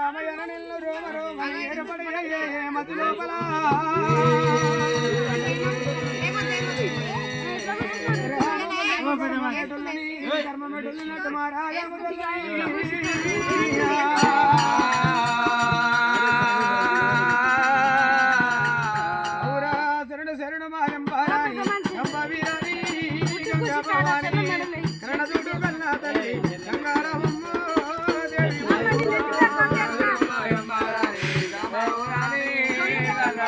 రామ రామయన నిల్లు రోమ రోమ ఏడపడి మతి లోపల. కర్మమెడుల్లినట్టు మా ఔరా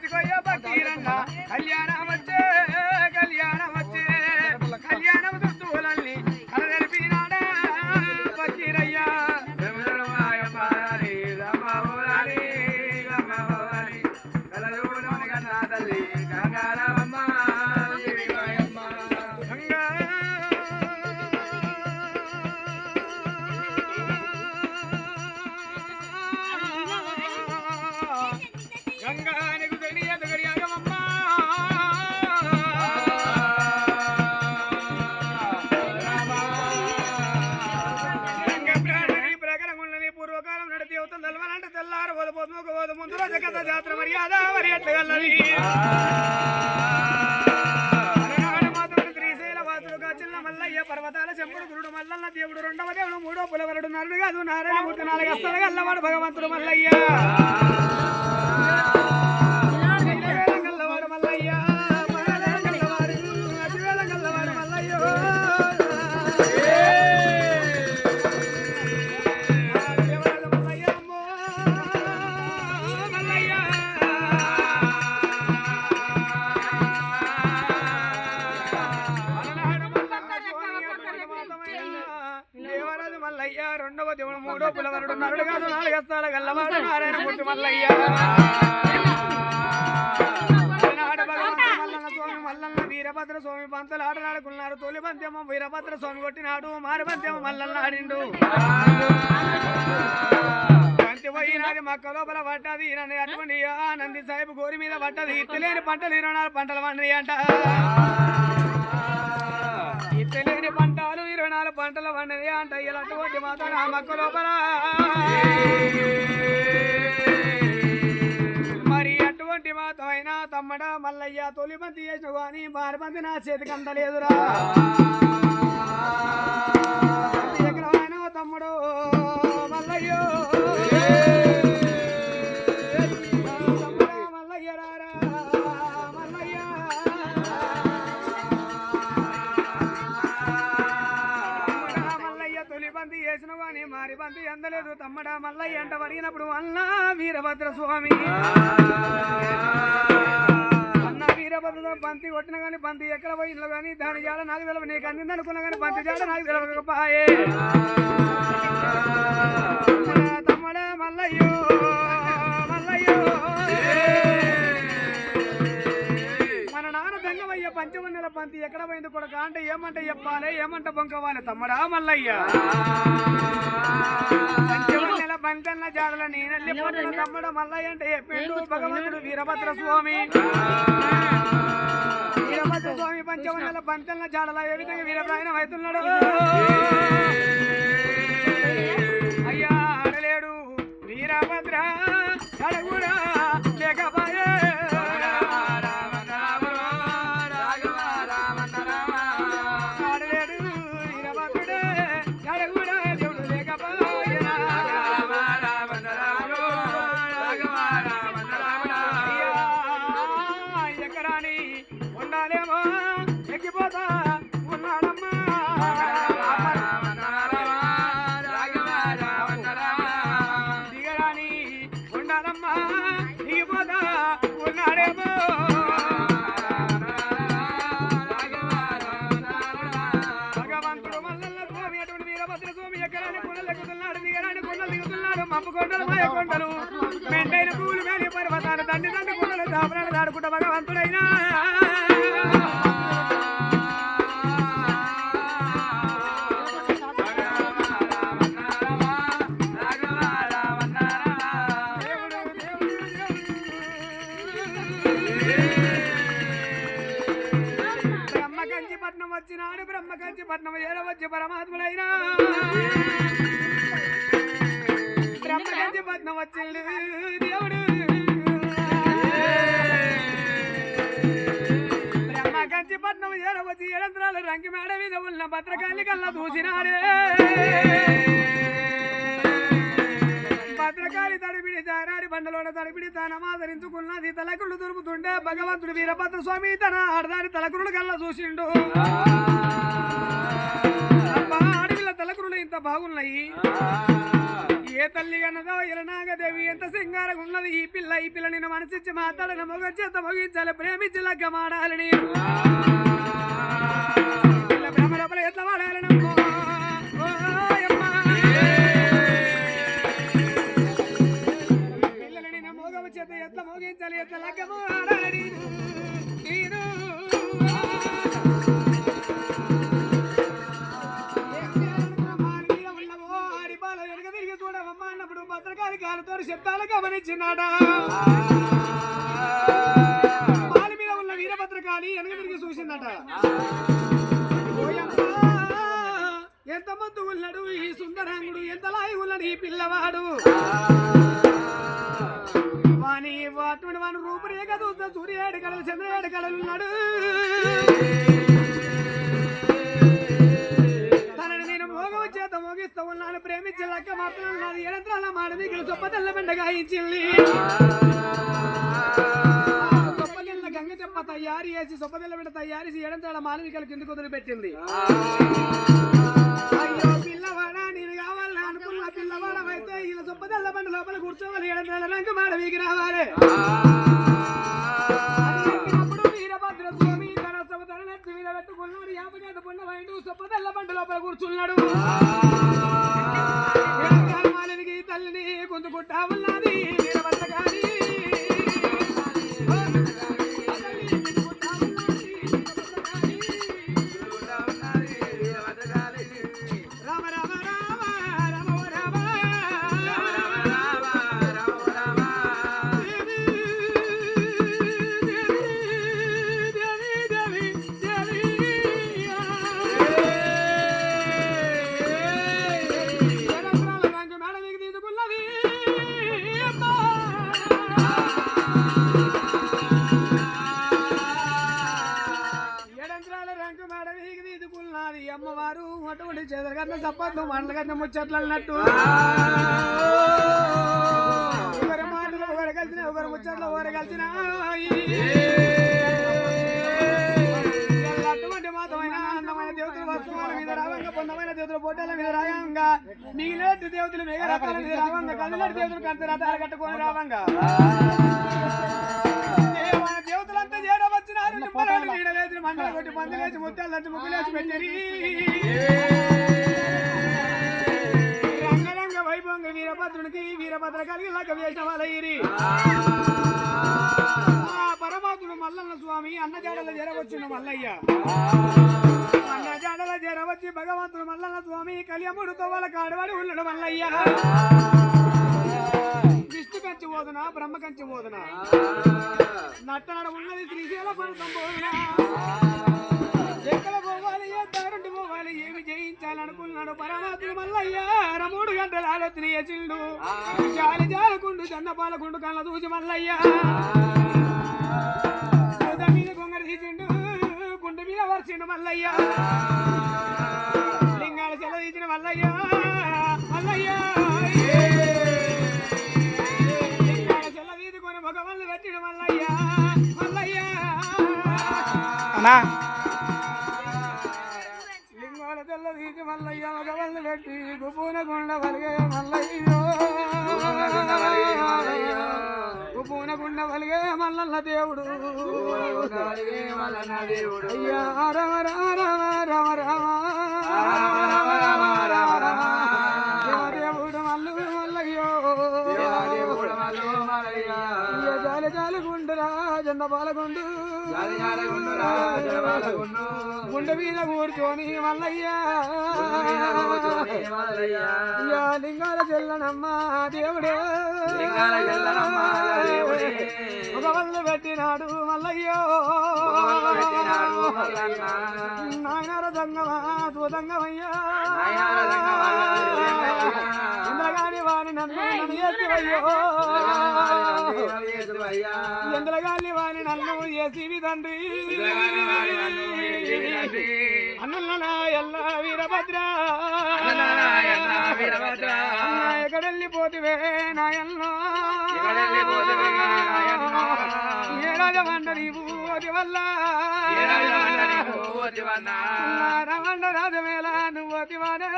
这个月 జాతర మర్యాద మరి చిన్న మల్లయ్య పర్వతాల చెంపుడు గురుడు మల్లన్న దేవుడు రెండవ దేవుడు మూడో పులవరుడు నరుడు కాదు నారాయణమూర్తి నాలుగు అస్తలు గల్లవాడు భగవంతుడు మల్లయ్య. వీరభద్ర స్వామి కొట్టినాడు మారి పంతేమో పోయినది మక్క లోపల పడ్డది ఈయన అటువంటి ఆనంది సాహిబ్ గోరి మీద పడ్డది. ఇత్తలేని పంటలు ఇరవై నాలుగు పంటలు పండినాయి అంట. ఇత్తలేని పంటలు ఇరవై నాలుగు పంటలు పండినది అంట. ఇలాంటి మాత్రం ఆ మక్క లోపల. మరి అటువంటి మాతం అయినా తమ్మడ మల్లయ్య తొలి బంతి చేసిన కానీ మారి నా చేతికి అందలేదురా. అందలేదు. తమ్మడా మల్లయ్య అంట అడిగినప్పుడు అన్నా వీరభద్ర స్వామి బంతి కొట్టిన కానీ బంతి ఎక్కడ పోయిందో కానీ దాని జాడ నాకు తెలవ నీకు అందింది అనుకున్నా కానీ బంతి జాడ నాకు తెలవకపోయే తమ్ముడా మల్లయ్యో మల్లయ్యో. మన నాన్న దంగమయ్య ఎక్కడ పోయింది కొడక? అంటే ఏమంటే చెప్పాలి ఏమంటే బొంకవాలి తమ్ముడా మల్లయ్య. పంచవన్నెల పంచన్న జాడల పోతున్న తమ్ముడు మల్లయ్య అంటే చెప్పిండు భగవంతుడు వీరభద్ర స్వామి. వీరభద్ర స్వామి పంచవన్నెల పంతల జాడల ఏ విధంగా వీరప్రాయణం అవుతున్నాడు అయ్యా ఆడలేడు వీరభద్ర అడగుడా దిగుతున్నాడు మప్పు కొండలు మాయ కొండలు. మెండైన పూలు మేని పర్వతాలు దండి దండి కొండలు దాపరాలు దాడుకుంట భగవంతుడైనా. వచ్చినాడు బ్రహ్మకంచి పట్నం ఏడవచ్చి పరమాత్ముడైనా. తన తలకులు తలకుళ్ళు దొరుకుతుండే భగవంతుడు వీరభద్ర స్వామి తన ఆడదాని తలకురుడు కల్లా చూసిండు. అబ్బా, ఆడపిల్ల తలకురులు ఇంత బాగున్నాయి. ఏ తల్లి కన్నదో ఇలనాగదేవి ఎంత సింగారంగా ఉన్నది ఈ పిల్ల ఈ పిల్ల నేను మనసిచ్చి మాట్లాడిన మొగ చేత మొగించాలి ప్రేమించి లగ్గమాడాలి నేను. పిల్ల బ్రహ్మ లోపల ఎట్లా కాలతో శబ్దాలు గమనించినాడా? పాలి మీద ఉన్న వీరభద్రకాళి వెనక తిరిగి చూసిందట ఎంత ముద్దు ఉన్నాడు ఈ సుందరాంగుడు ఎంత లాయి ఉన్నాడు ఈ పిల్లవాడు? వాని అటువంటి వాని రూపురేఖ చూస్తే సూర్యుడు కళలు చంద్రుడు కళలు ఉన్నాడు. తనని నేను మోగవ చేత మోగిస్తూ ఉన్నాను. ప్రేమించి లక్క మాత్రం నాది ఎడంత్రాల మాడ మీకు సొప్పతెల్ల బండగా ఇచ్చింది సొప్పతెల్ల గంగ చెప్ప తయారు చేసి సొప్పతెల్ల బిడ్డ తయారు చేసి ఎడంత్రాల మానవికలు కిందకు వదిలిపెట్టింది? అయ్యో పిల్లవాడా నేను కావాలని అనుకున్న. పిల్లవాడమైతే ఇలా సొప్పదల్ల బండి లోపల కూర్చోవాలి. ఎడంత్రాల రంగు మాడ వీకి రావాలి. సొప్పదల్ల బండి లోపల కూర్చున్నాడు. తల్లిని గుంతుకుంటా ఉన్నది. వీరభద్ర చెదరగన్న సప్పట్లు మండలగన్న ముచ్చట్లు అన్నట్టు. ఒకరి మాటలు ఒకరు కలిసిన ఒకరు ముచ్చట్లు ఒకరు కలిసిన. అటువంటి మాతమైన అందమైన దేవతలు వస్తువుల మీద రావంగా పొందమైన దేవతలు బొడ్డల మీద రావంగా మిగిలిన దేవతలు మేఘ రకాల మీద రావంగా కదిలేటి దేవతలు కంత రథాలు కట్టుకొని రావంగా. దేవాన దేవతలంతా చేడ వచ్చినారు? నిమ్మలాడు నీడలేసి మండల కొట్టి పందిలేసి ముత్యాలు లంచి ముగ్గులేసి పెట్టిరి. రంగరంగ వీరభద్రునికి వీరభద్ర కలిగి లగ్గ వేసిన వాళ్ళయ్యి పరమాత్ముడు మల్లన్న స్వామి అన్నజాడల జరవచ్చిన మల్లయ్య. అన్నజాడల జరవచ్చి భగవంతుడు మల్లన్న స్వామి కలియముడు తోవల కాడవాడి ఉండడు మల్లయ్య. విష్ణు కంచి బోధన బ్రహ్మ కంచి బోధన నట్టనడ ఉన్నది శ్రీశైల ఎక్కడ పోవాలి ఏ దారుండి పోవాలి. ఏమి జయించాలనుకున్నాడు పరమాత్ముడు మల్లయ్యా. మూడు గంటల ఆలోచన చేసిండు. జాలి జాలకుండు జన్నపాలకుండు కళ్ళ చూసి మల్లయ్యా. మీద కొంగర తీసిండు గుండె మీద వరిచిండు మల్లయ్యా. లింగాల సెల తీసిన మల్లయ్యా. మల్లయ్యా. లింగాల సెల తీసి కొని మల్లయ్యా. మల్లయ్యా. మల్లయ్య మగవాళ్ళు పెట్టి గుపూన గుండ వలిగే మల్లయ్యో. గుపూన గుండ వలిగే మల్లన్న దేవుడు. అయ్యా రామ రామ రామ రామ రామ. దేవుడు మల్లు మల్లయ్యో. అయ్యా జాలి జాలి గుండురా జెండ పాలగుండు గుండె మీద కూర్చొని మల్లయ్యా. అయ్యా లింగాల చెల్లనమ్మ దేవుడే. ఒక వల్ల పెట్టినాడు మల్లయ్యో. నాయనార దంగమా తూదంగమయ్యా ఇంద్రగాని వాని నన్ను నన్ను ఎత్తివయ్యో ఇంద్రగాని వాని నన్ను ఎసివి తండ్రి. అన్నల ఎల్ల వీరభద్ర అన్న ఎక్కడెళ్ళిపోతివే నాయన్నో ఏ రాజమండ నీవు అది వల్ల రమండ రాజమేళ నువ్వు అతివానే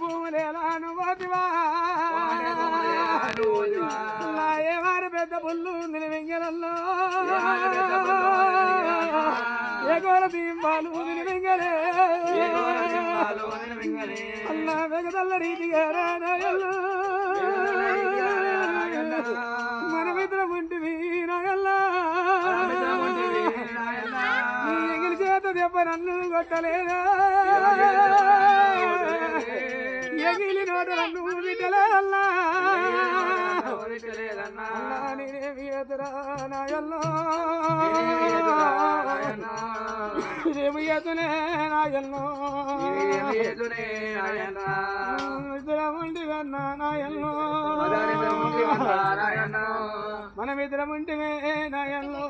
భూములేలా నువ్వు అతివా ఏ వారి పెద్ద పుల్లు నిలవెంగలల్లో ఏ గోల దీంబాలు నిలవెంగలే అల్లా వెగదల్ల రీతిగా రానాయల్లా. మనమిద్దరం ఉంటివి నాయల్లా నీ ఎంగిలి చేత దెబ్బ నన్ను కొట్టలేదా? నోట నన్ను అల్లా నేనేమి ఎదురా నాయల్లో రేపు ఎదునే నాయల్లో ఇద్దరం ఉండి కన్నా నాయల్లో మనమిద్దరం ఉంటివే నాయల్లో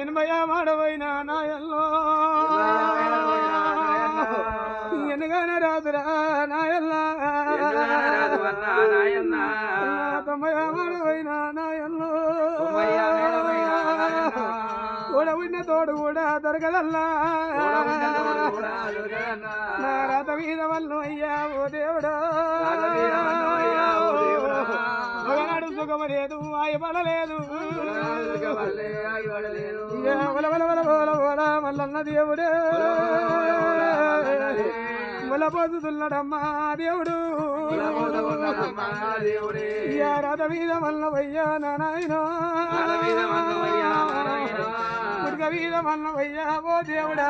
ఎనభై మాడవైన నాయల్లో ఎనగానే రాదురా నాయల్లా తొంభై మాడవైన నాయల్లో కూడా ఉన్న తోడు కూడా దొరకదల్లా నా రాత మీద వల్ల అయ్యా ఓ దేవుడా ఒకనాడు సుఖము లేదు ఆయపడలేదు మల్లన్న దేవుడే వల పోతున్నాడమ్మా దేవుడు. రాత మీద వల్ల వయ్యా నాయన ఉడక మీద వల్ల వయ్యా ఓ దేవుడా.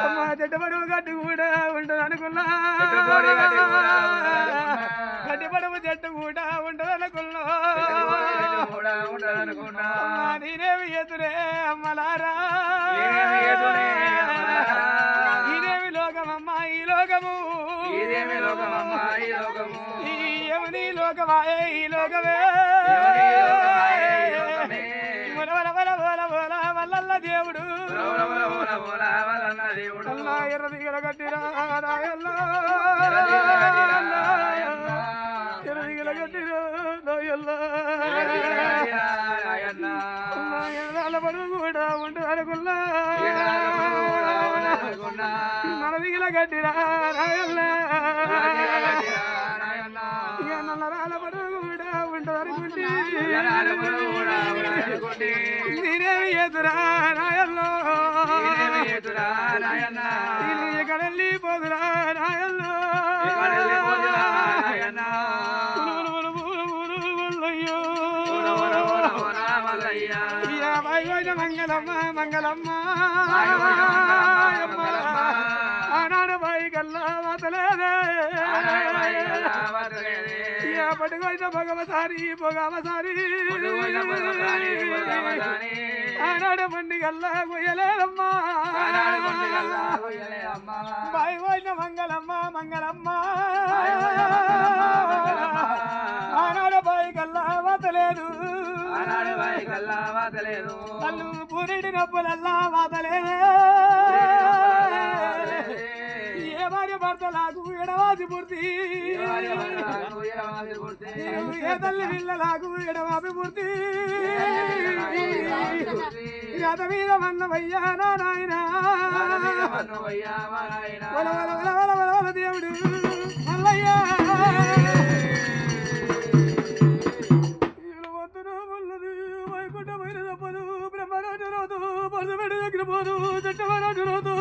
అమ్మా చెట్టపడవ గట్టు కూడా ఉండదు అనుకున్నా గడ్డిపడవ చెట్టు కూడా ఉండదు అనుకున్నా అమ్మా నేనేమి ఎదురే అమ్మలారా? ఇదేమి లోకమమ్మా ఈ లోకము? ఈ యముని లోకమాయే ఈ లోకమే. వల వల వల దేవుడు. ఎర్ర దిగల గట్టిరా కూడా ఉండు అనుకున్నా నల దిగల గట్టిరా నాయల్లా ఇక నల్లరాల పడుగు కూడా ఉండు అనుకుంటే నేనేమి ఎదురా నాయల్లో? వెళ్ళిపోదురా నాయల్లో? మంగళమ్మ మంగళమ్మ. ఆనాడు బాయి కల్లా మాతలేదే పట్టుకోయిన భగవసారి పొగవసారి ఆనాడు మండి కల్లా కొయ్యలేదమ్మా. బాయి పోయిన మంగళమ్మ మంగళమ్మ. ఆనాడు కల్లా మాతలేదు కళ్ళు పూరిడి నొప్పులల్లా మాతలేదే ఏ భార్య భర్తలాగు ఎడవాసి పూర్తి. ఏ తల్లి పిల్లలాగు ఎడవాపి పూర్తి. గత మీద మన్నమయ్యా నా నాయన. వల వల వల వల వల దేవుడు. మల్లయ్యా. పసుపెడు దగ్గర పోదు చెట్టవరాజు రాదు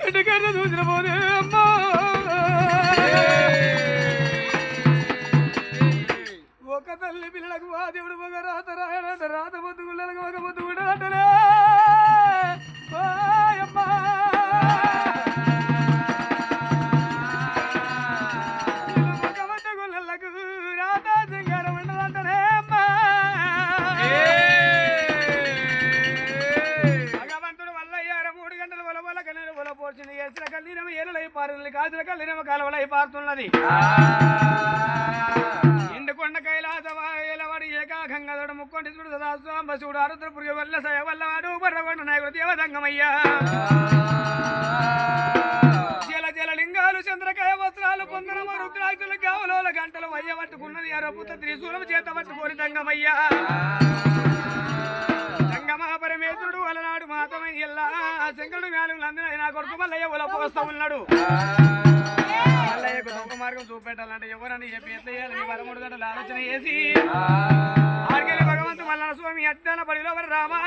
చెట్టుకెళ్ళ చూసిన పోదే అమ్మా ఒక తల్లి పిల్లలకు ఆ దేవుడు ఒక రాత రాయడంట రాత సదాస్వాంబ వల్ల సయ వల్లవాడు బర్రగొండ నాయకుడు దేవదంగమయ్యా జల జల లింగాలు చంద్రకాయ వస్త్రాలు పొందనము రుద్రాక్షలు గావలోల గంటలు వయ్య పట్టుకున్నది అరపుత త్రిశూలం చేత పట్టుకోని దంగమయ్యా. దంగమా పరమేశ్వరుడు అలనాడు మాతమైన ఇల్లా శంకరుడు మేలు అందరూ నా కొడుకు మల్లయ్య ఉల పోస్తా ఉన్నాడు. మల్లయ్యకు దొంగ మార్గం చూపెట్టాలంటే ఎవరని చెప్పి ఎట్లా చేయాలి పదమూడు గంటలు ఆలోచన చేసి. ఆడికెళ్ళి మల్లన స్వామి అజ్ఞాన పడిలో రామా.